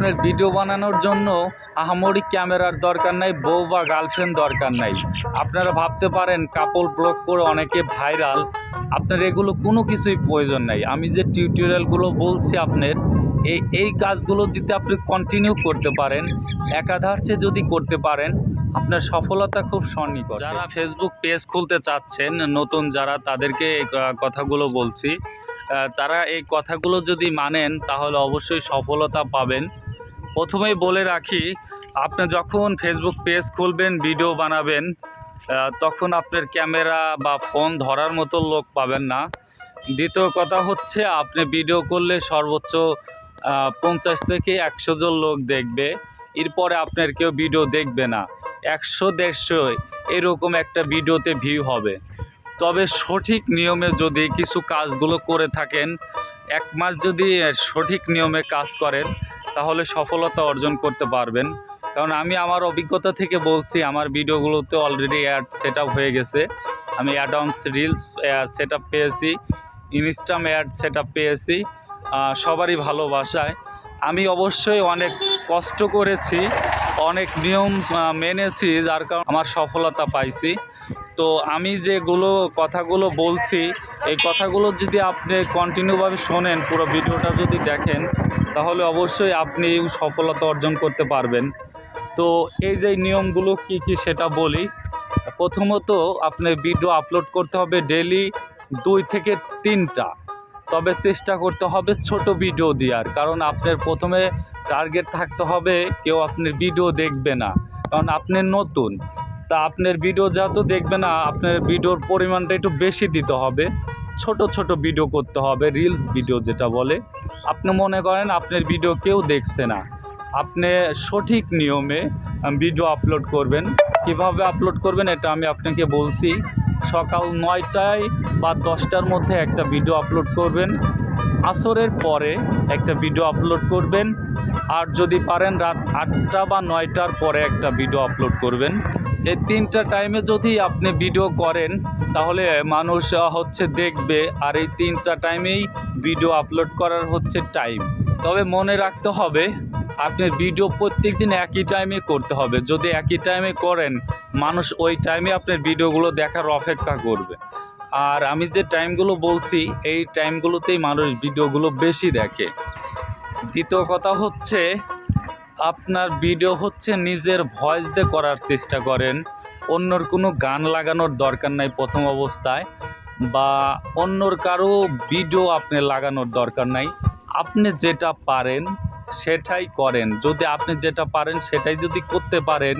আপনার ভিডিও বানানোর জন্য আহামরি ক্যামেরার দরকার নাই, বউ বা গার্লফ্রেন্ড দরকার নাই। আপনারা ভাবতে পারেন কাপল ব্লগ করে অনেকে ভাইরাল আপনার এগুলো কোনো কিছুই প্রয়োজন নাই। আমি যে টিউটোরিয়ালগুলো বলছি আপনার, এই এই কাজগুলো যদি আপনি কন্টিনিউ করতে পারেন একাধারচে যদি করতে পারেন, আপনার সফলতা খুব সন্নিকট। যারা ফেসবুক পেজ খুলতে চাচ্ছেন, নতুন যারা, তাদেরকে এই কথাগুলো বলছি। তারা এই কথাগুলো যদি মানেন, তাহলে অবশ্যই সফলতা পাবেন। প্রথমেই বলে রাখি, আপনি যখন ফেসবুক পেজ খুলবেন ভিডিও বানাবেন তখন আপনার ক্যামেরা বা ফোন ধরার মতো লোক পাবেন না। দ্বিতীয় কথা হচ্ছে, আপনি ভিডিও করলে সর্বোচ্চ পঞ্চাশ থেকে একশো জন লোক দেখবে। এরপরে আপনার কেউ ভিডিও দেখবে না। একশো, দেড়শো এরকম একটা ভিডিওতে ভিউ হবে। তবে সঠিক নিয়মে যদি কিছু কাজগুলো করে থাকেন, এক মাস যদি সঠিক নিয়মে কাজ করেন তাহলে সফলতা অর্জন করতে পারবেন। কারণ আমি আমার অভিজ্ঞতা থেকে বলছি, আমার ভিডিওগুলোতে অলরেডি অ্যাড সেট হয়ে গেছে। আমি অ্যাডভান্স রিলস সেট আপ পেয়েছি ইনস্টাম অ্যাড সেট পেয়েছি সবারই ভালোবাসায়। আমি অবশ্যই অনেক কষ্ট করেছি, অনেক নিয়ম মেনেছি, যার কারণে আমার সফলতা পাইছি। তো আমি যেগুলো কথাগুলো বলছি, এই কথাগুলো যদি আপনি কন্টিনিউভাবে শোনেন, পুরো ভিডিওটা যদি দেখেন, তাহলে অবশ্যই আপনি সফলতা অর্জন করতে পারবেন। তো এই যে নিয়মগুলো কি কি সেটা বলি। প্রথমত আপনার ভিডিও আপলোড করতে হবে ডেলি দুই থেকে তিনটা। তবে চেষ্টা করতে হবে ছোট ভিডিও দেওয়ার। কারণ আপনার প্রথমে টার্গেট থাকতে হবে, কেউ আপনার ভিডিও দেখবে না। কারণ আপনি নতুন। তা আপনার ভিডিও যেহেতু দেখবে না, আপনার ভিডিওর পরিমাণটা একটু বেশি দিতে হবে। ছোট ছোট ভিডিও করতে হবে রিলস ভিডিও যেটা বলে। আপনি মনে করেন আপনার ভিডিও কেউ দেখছে না। আপনি সঠিক নিয়মে ভিডিও আপলোড করবেন। কীভাবে আপলোড করবেন এটা আমি আপনাকে বলছি, সকাল নয়টায় বা দশটার মধ্যে একটা ভিডিও আপলোড করবেন। আসরের পরে একটা ভিডিও আপলোড করবেন। আর যদি পারেন রাত আটটা বা নয়টার পরে একটা ভিডিও আপলোড করবেন। এই তিনটা টাইমে যদি আপনি ভিডিও করেন, তাহলে মানুষ হচ্ছে দেখবে, আর এই তিনটা টাইমেই ভিডিও আপলোড করার হচ্ছে টাইম তবে মনে রাখতে হবে, আপনি ভিডিও প্রত্যেক দিন একই টাইমে করতে হবে। যদি একই টাইমে করেন, মানুষ ওই টাইমে আপনার ভিডিওগুলো দেখার অপেক্ষা করবে। আর আমি যে টাইমগুলো বলছি, এই টাইমগুলোতেই মানুষ ভিডিওগুলো বেশি দেখে। দ্বিতীয় কথা হচ্ছে আপনার ভিডিও হচ্ছে নিজের ভয়েস দিয়ে করার চেষ্টা করেন। অন্যর কোনো গান লাগানোর দরকার নাই প্রথম অবস্থায়, বা অন্যর কারও ভিডিও আপনি লাগানোর দরকার নাই। আপনি যেটা পারেন সেটাই করেন। যদি আপনি যেটা পারেন সেটাই যদি করতে পারেন,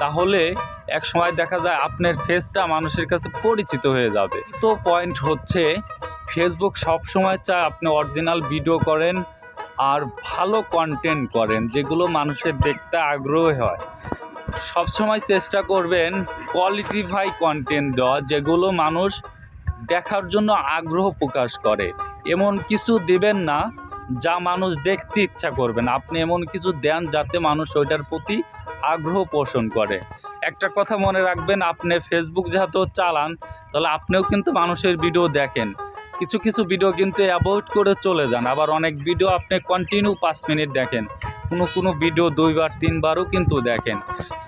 তাহলে এক সময় দেখা যায় আপনার ফেসটা মানুষের কাছে পরিচিত হয়ে যাবে। তো পয়েন্ট হচ্ছে ফেসবুক সব সময় চায় আপনি অরিজিনাল ভিডিও করেন আর ভালো কন্টেন্ট করেন, যেগুলো মানুষের দেখতে আগ্রহ হয়। সবসময় চেষ্টা করবেন কোয়ালিটিফাই কন্টেন্ট দেওয়া, যেগুলো মানুষ দেখার জন্য আগ্রহ প্রকাশ করে। এমন কিছু দেবেন না যা মানুষ দেখতে ইচ্ছা করবে না। আপনি এমন কিছু দেন যাতে মানুষ ওইটার প্রতি আগ্রহ পোষণ করে। একটা কথা মনে রাখবেন, আপনি ফেসবুক যেহেতু চালান, তাহলে আপনিও কিন্তু মানুষের ভিডিও দেখেন। কিছু কিছু ভিডিও কিন্তু অ্যাভয়েড করে চলে যান। আবার অনেক ভিডিও আপনি কন্টিনিউ পাঁচ মিনিট দেখেন। কোনো কোনো ভিডিও দুইবার, তিনবারও কিন্তু দেখেন।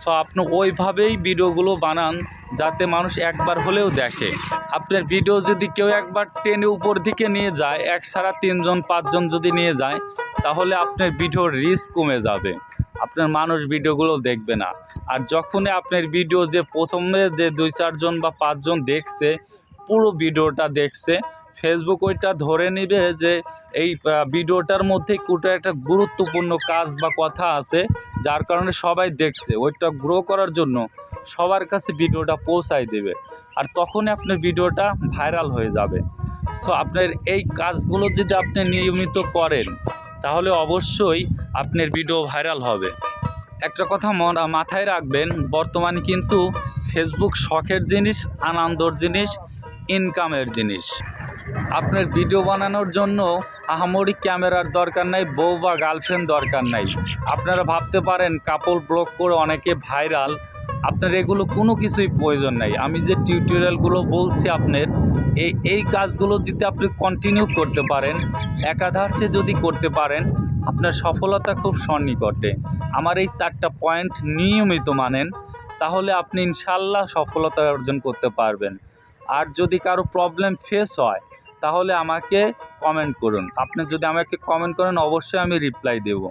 সো আপনি ওইভাবেই ভিডিওগুলো বানান যাতে মানুষ একবার হলেও দেখে। আপনার ভিডিও যদি কেউ একবার টেনে উপর দিকে নিয়ে যায়, এক ছাড়া তিনজন, পাঁচজন যদি নিয়ে যায়, তাহলে আপনার ভিডিওর রিস্ক কমে যাবে। আপনার মানুষ ভিডিওগুলো দেখবে না। আর যখনই আপনার ভিডিও যে প্রথমে যে দুই চারজন বা পাঁচজন দেখছে, পুরো ভিডিওটা দেখছে ফেসবুক ওইটা ধরে নেবে যে এই ভিডিওটার মধ্যে কোটা একটা গুরুত্বপূর্ণ কাজ বা কথা আছে, যার কারণে সবাই দেখছে। ওইটা গ্রো করার জন্য সবার কাছে ভিডিওটা পৌঁছায় দেবে। আর তখনই আপনার ভিডিওটা ভাইরাল হয়ে যাবে। সো আপনার এই কাজগুলো যদি আপনি নিয়মিত করেন, তাহলে অবশ্যই আপনার ভিডিও ভাইরাল হবে। একটা কথা মাথায় রাখবেন, বর্তমানে কিন্তু ফেসবুক শখের জিনিস, আনন্দর জিনিস ইনকামের জিনিস। আপনার ভিডিও বানানোর জন্য আহামরি ক্যামেরার দরকার নাই, বউ বা গার্লফ্রেন্ড দরকার নাই। আপনারা ভাবতে পারেন কাপড় ব্লক করে অনেকে ভাইরাল আপনার এগুলো কোনো কিছুই প্রয়োজন নাই। আমি যে টিউটোরিয়ালগুলো বলছি আপনার, এই এই কাজগুলো যদি আপনি কন্টিনিউ করতে পারেন একাধারচে যদি করতে পারেন, আপনার সফলতা খুব সন্নিকটে। আমার এই চারটা পয়েন্ট নিয়মিত মানেন, তাহলে আপনি ইনশাল্লাহ সফলতা অর্জন করতে পারবেন। আর যদি কারও প্রবলেম ফেস হয় তাহলে আমাকে কমেন্ট করুন। আপনি যদি আমাকে কমেন্ট করেন অবশ্যই আমি রিপ্লাই দেব।